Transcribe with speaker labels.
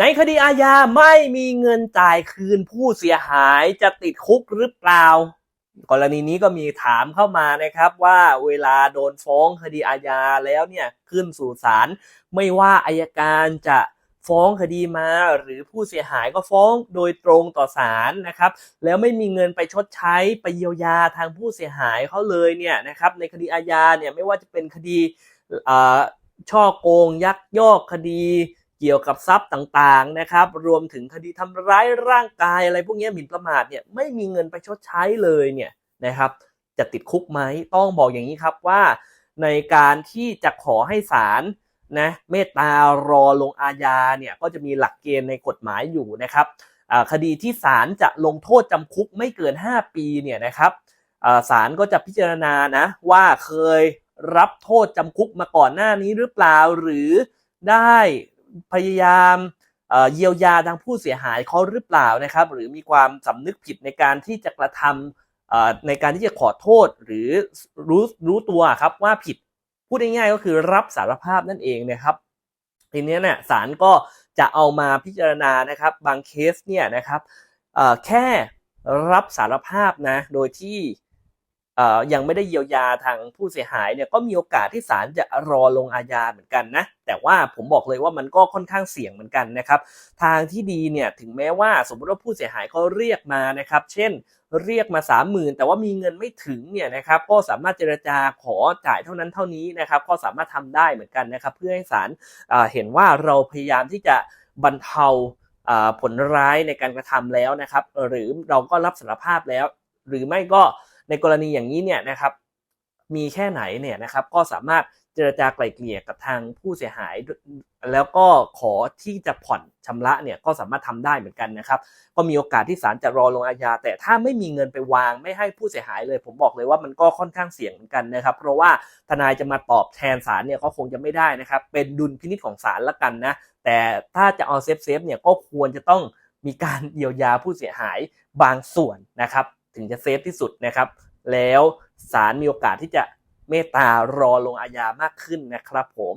Speaker 1: ในคดีอาญาไม่มีเงินจ่ายคืนผู้เสียหายจะติดคุกหรือเปล่า กรณีนี้ก็มีถามเข้ามานะครับว่าเวลาโดนฟ้องคดีอาญาแล้วเนี่ยขึ้นสู่ศาลไม่ว่าอายการจะฟ้องคดีมาหรือผู้เสียหายก็ฟ้องโดยตรงต่อศาลนะครับ แล้วไม่มีเงินไปชดใช้ไปเยียวยาทางผู้เสียหายเขาเลยเนี่ยนะครับในคดีอาญาเนี่ยไม่ว่าจะเป็นคดีอ่าช่อโกง ยักยอกคดี กี่ยวกับทรัพย์ต่างๆนะครับ รวมถึงคดีทำร้ายร่างกายอะไรพวกนี้หมิ่นประมาทเนี่ยไม่มีเงินไปชดใช้เลยเนี่ยนะครับ จะติดคุกไหมต้องบอกอย่างนี้ครับว่า ในการที่จะขอให้ศาลนะเมตตารอลงอาญาเนี่ยก็จะมีหลักเกณฑ์ในกฎหมายอยู่นะครับคดีที่ศาลจะลงโทษจำคุกไม่เกิน 5 ปีเนี่ยนะครับศาลก็จะพิจารณานะว่าเคยรับโทษจำคุกมาก่อนหน้านี้หรือเปล่าหรือได้ พยายามเยียวยาทางผู้เสียหายเขาหรือเปล่านะครับ หรือมีความสำนึกผิดในการที่จะกระทำในการที่จะขอโทษหรือรู้รู้ตัวครับว่าผิดพูดง่ายๆก็คือรับสารภาพนั่นเองนะครับทีนี้เนี่ยศาลก็จะเอามาพิจารณานะครับ บางเคสเนี่ยนะครับแค่รับสารภาพนะโดยที่ ยังไม่ได้เยียวยาทางผู้เสียหายเนี่ยก็มีโอกาสที่ศาลจะรอลงอาญาเหมือนกันนะแต่ว่าผมบอกเลยว่ามันก็ค่อนข้างเสี่ยงเหมือนกันนะครับ ทางที่ดีเนี่ยถึงแม้ว่าสมมติว่าผู้เสียหายเขาเรียกมานะครับ เช่นเรียกมา 30,000 แต่ว่ามีเงินไม่ถึงเนี่ยนะครับก็สามารถเจรจาขอจ่ายเท่านั้นเท่านี้นะครับ ก็สามารถทำได้เหมือนกันนะครับ เพื่อให้ศาลเห็นว่าเราพยายามที่จะบรรเทาอ่าผลร้ายในการกระทำแล้วนะครับ หรือเราก็รับสารภาพแล้ว หรือไม่ก็ ในกรณีอย่างนี้เนี่ยนะครับมีแค่ไหนเนี่ยนะครับก็สามารถเจรจาไกล่เกลี่ยกับทางผู้เสียหาย แล้วก็ขอที่จะผ่อนชำระเนี่ยก็สามารถทำได้เหมือนกันนะครับ ก็มีโอกาสที่ศาลจะรอลงอาญาแต่ถ้าไม่มีเงินไปวางไม่ให้ผู้เสียหายเลย ผมบอกเลยว่ามันก็ค่อนข้างเสี่ยงเหมือนกันนะครับ เพราะว่าทนายจะมาตอบแทนศาลเนี่ยก็คงจะไม่ได้นะครับ เป็นดุลพินิจของศาลละกันนะ แต่ถ้าจะเอาเซฟเซฟเนี่ยก็ควรจะต้องมีการเยียวยาผู้เสียหายบางส่วนนะครับ ถึงจะเซฟที่สุดนะครับ แล้วศาลมีโอกาสที่จะเมตตารอลงอาญามากขึ้นนะครับผม